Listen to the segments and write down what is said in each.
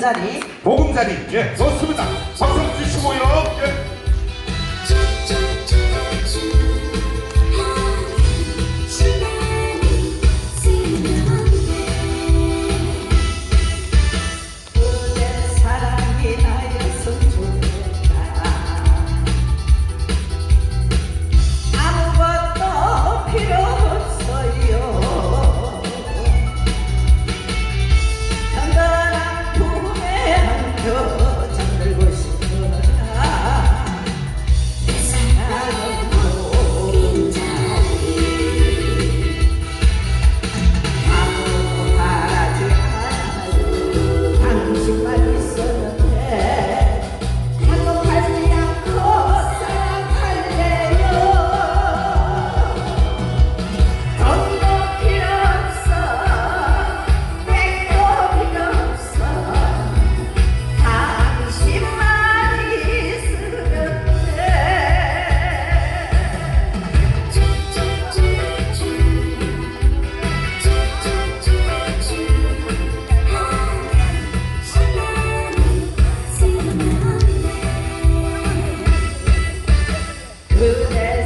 자리. 보금자리. 예 좋습니다. 박수 주시고요 예. today.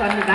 감사합니다.